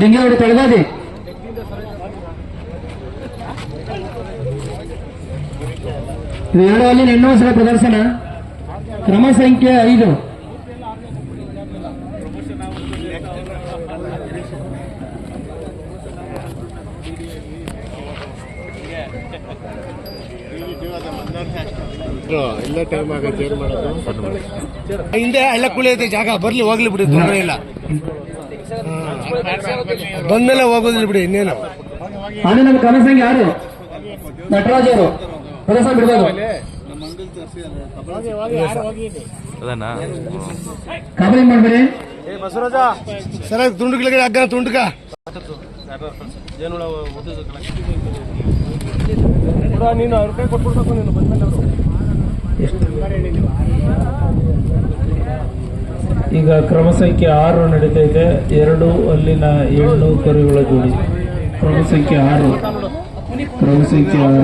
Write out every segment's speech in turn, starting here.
ಡಿಂಗೆ ಹೊಡಿ ತೊಳೆದಾದಿ ಇದು ಎರಡು ಅಲ್ಲಿನ ಹೆಣ್ಣು ಸಲ ಪ್ರದರ್ಶನ ಕ್ರಮ ಸಂಖ್ಯೆ ಐದು ಎಲ್ಲ ಟೈಮ್ ಏನ್ ಮಾಡೋದು? ಹಿಂದೆ ಎಲ್ಲ ಕುಳಿಯುತ್ತೆ ಜಾಗ ಬರ್ಲಿ ಹೋಗ್ಲಿ ಬಿಡಿ ತೊಂದರೆ ಇಲ್ಲ. ಬಂದ್ಮೇಲೆ ಹೋಗೋದಿಲ್ಲ ಬಿಡಿ ಇನ್ನೇನು? ಆಮೇಲೆ ನಮ್ಮ ಯಾರು? ನಟರಾಜ್ ಅವರು ಬಿಡ್ಬೋದು. ಕಬರಿ ಕಾಬಲಿ ಮಾಡ್ಬೇಡಿ. ಸರ ತುಂಡುಗಳಿಗೆ ಹಗ್ಗ ತುಂಡುಕ ನೀನು ಅವ್ರ ಕೈ ಕೊಟ್ಬಿಡ್ಬೇಕು ನೀನು ಬಂದ್ಮೇಲೆ ಅವರು ಈಗ ಕ್ರಮ ಸಂಖ್ಯೆ ಆರು ನಡೀತೈತೆ. ಎರಡು ಅಲ್ಲಿನ ಏಳು ಕರುಗಳ ಜೋಡಿ. ಕ್ರಮ ಸಂಖ್ಯೆ ಆರು. ಕ್ರಮ ಸಂಖ್ಯೆ ಆರು.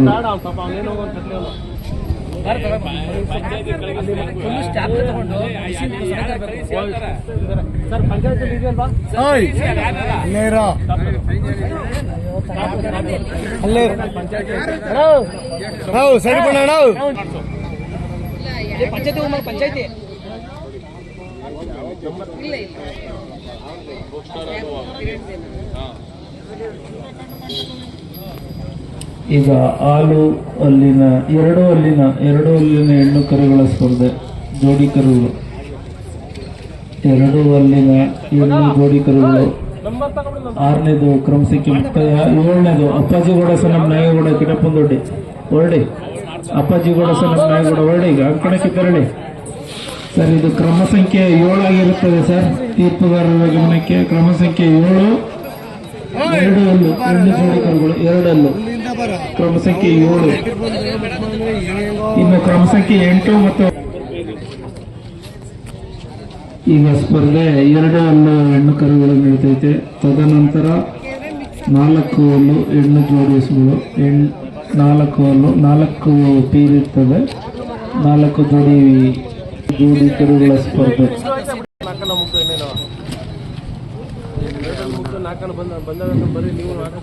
ಅಲ್ಲೇ ಸರಿ ಬಣ್ಣ ಪಂಚಾಯತಿ ಪಂಚಾಯತಿ. ಇಲ್ಲ ಈಗ ಹಾಲು ಅಲ್ಲಿನ, ಎರಡು ಅಲ್ಲಿನ ಎರಡು ಅಲ್ಲಿನ ಹೆಣ್ಣು ಕರುಗಳ ಸ್ಪರ್ಧೆ, ಜೋಡಿ ಕರುಗಳು. ಎರಡು ಅಲ್ಲಿನ ಹೆಣ್ಣು ಜೋಡಿ ಕರುಗಳು. ಆರನೇದು ಕ್ರಮ ಸಿಕ್ಕಿ ಮುಕ್ತಾಯ. ಏಳನೇದು ಅಪ್ಪಾಜಿಗೌಡ ಸಹ ನಮ್ಮ ನಾಯಗೌಡ ಕಿಟಪ್ಪಂದೊಡ್ಡಿ ಹೊರಡಿ. ಅಪ್ಪಾಜಿಗೌಡ ಸಹ ನಮ್ಮ ನಾಯಗೌಡ ಹೊರಡಿ. ಈಗ ಅಂಕಣಕ್ಕೆ ತೆರಳಿ. ಸರ್, ಇದು ಕ್ರಮ ಸಂಖ್ಯೆ ಏಳು ಆಗಿರುತ್ತದೆ ಸರ್. ತೀರ್ಪುಗಾರರ ಗಮನಕ್ಕೆ ಕ್ರಮ ಸಂಖ್ಯೆ ಏಳು, ಎರಡು ಅಲ್ಲು ಎರಡು ಜೋಡಿ ಕರುಗಳು ಎರಡಲ್ಲು ಕ್ರಮ ಸಂಖ್ಯೆ ಏಳು. ಇನ್ನು ಕ್ರಮ ಸಂಖ್ಯೆ ಎಂಟು ಮತ್ತು ಈಗ ಸ್ಪರ್ಧೆ ಎರಡು ಹಲ್ಲು ಹೆಣ್ಣು ಕರುಗಳು ನಡೀತೈತೆ ತದನಂತರ ನಾಲ್ಕು ಹಲ್ಲು ಹೆಣ್ಣು ಜೋಡಿಸುಗಳು ಹೆಣ್ ನಾಲ್ಕು ಹಲ್ಲು ನಾಲ್ಕು ಪೀರಿರ್ತದೆ. ನಾಲ್ಕು ಜೋಡಿ ಕರುಗಳ ಸ್ಪರ್ಧೆ.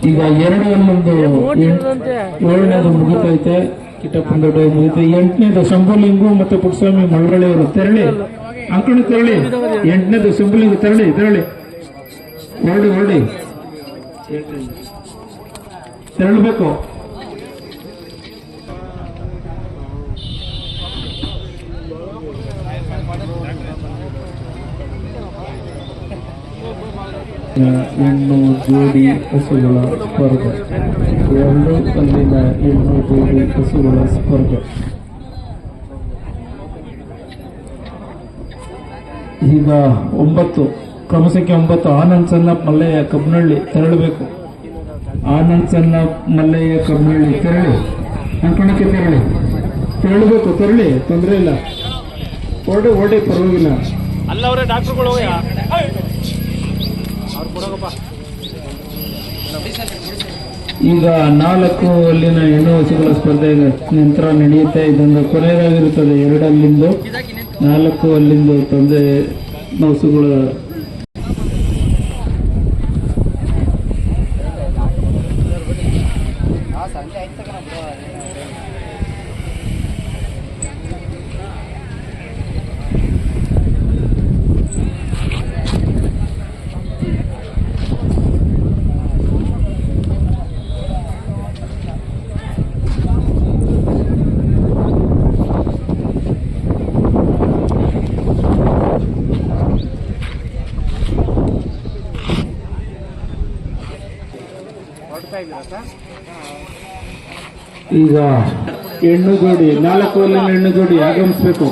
ಈಗ ಎರಡು ಹಲ್ಲೊಂದು ಏಳನೇದು ಮುಗಿತೈತೆ. ಕಿಟ್ಟಪ್ಪನ ದೊಡ್ಡ ಮುಗಿತು ಎಂಟನೇದು ಶಂಭುಲಿಂಗು ಮತ್ತೆ ಪುಟ್ಸ್ವಾಮಿ ಮಳವಳ್ಳಿ ಅವರು ತೆರಳಿ. ಅಂಕಣ ತೆರಳಿ. ಎಂಟನೇದು ಶಂಭುಲಿಂಗು ತೆರಳಿ ತೆರಳಿ. ಹೊರಡಿ ಹೊರಡಿ. ತೆರಳಬೇಕು. ಹೆಣ್ಣು ಜೋಡಿ ಹಸುಗಳ ಸ್ಪರ್ಧೆ. ಎರಡು ಅಲ್ಲಿನ ಎಣ್ಣು ಜೋಡಿ ಹಸುಗಳ ಸ್ಪರ್ಧೆ. ಈಗ ಒಂಬತ್ತು ಕ್ರಮಸಕ್ಕೆ ಒಂಬತ್ತು. ಆನಂದ್ ಸನ್ನಪ್ ಮಲ್ಲಯ್ಯ ಕಬ್ಬನಹಳ್ಳಿ ತೆರಳಬೇಕು. ಆನಂದ್ ಸನ್ನಪ್ ಮಲ್ಲಯ್ಯ ಕಬ್ಬನಹಳ್ಳಿ ತೆರಳಿ. ಅಂಕಣಕ್ಕೆ ತೆರಳಿ. ತೆರಳಬೇಕು, ತೆರಳಿ. ತೊಂದರೆ ಇಲ್ಲ. ಹೊರಡಿ ಹೊರಡಿ, ಪರವಾಗಿಲ್ಲ. ಅಲ್ಲ ಅವರೇ ಡಾಕ್ಟರ್ಗಳು ಈಗ ನಾಲ್ಕು ಅಲ್ಲಿನ ಹೆಣ್ಣು ಹಸುಗಳ ಸ್ಪರ್ಧೆ ನಂತರ ನಡೆಯುತ್ತೆ. ಇದೊಂದು ಕೊನೆಯದಾಗಿರುತ್ತದೆ, ಎರಡಲ್ಲಿಂದು. ನಾಲ್ಕು ಅಲ್ಲಿಂದು ತಂದೆ ಹಸುಗಳ ಈಗ ಹೆಣ್ಣು ಜೋಡಿ ನಾಲ್ಕು ಅಲ್ಲಿನ ಹೆಣ್ಣು ಜೋಡಿ ಆಗಮಿಸಬೇಕು.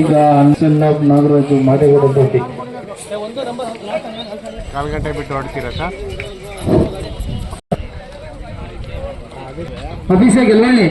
ಈಗ ಅನ್ಸನ್ನ ನಾಗರಾಜು ಮಾದೇಗೌಡ ಭೇಟಿ ಕಾಲು ಗಂಟೆ ಬಿಟ್ಟು ಹೊಡ್ತೀರಾ ಸರ್? ಅಭಿಷೇಕ್ ಎಲ್ಲಳ್ಳಿ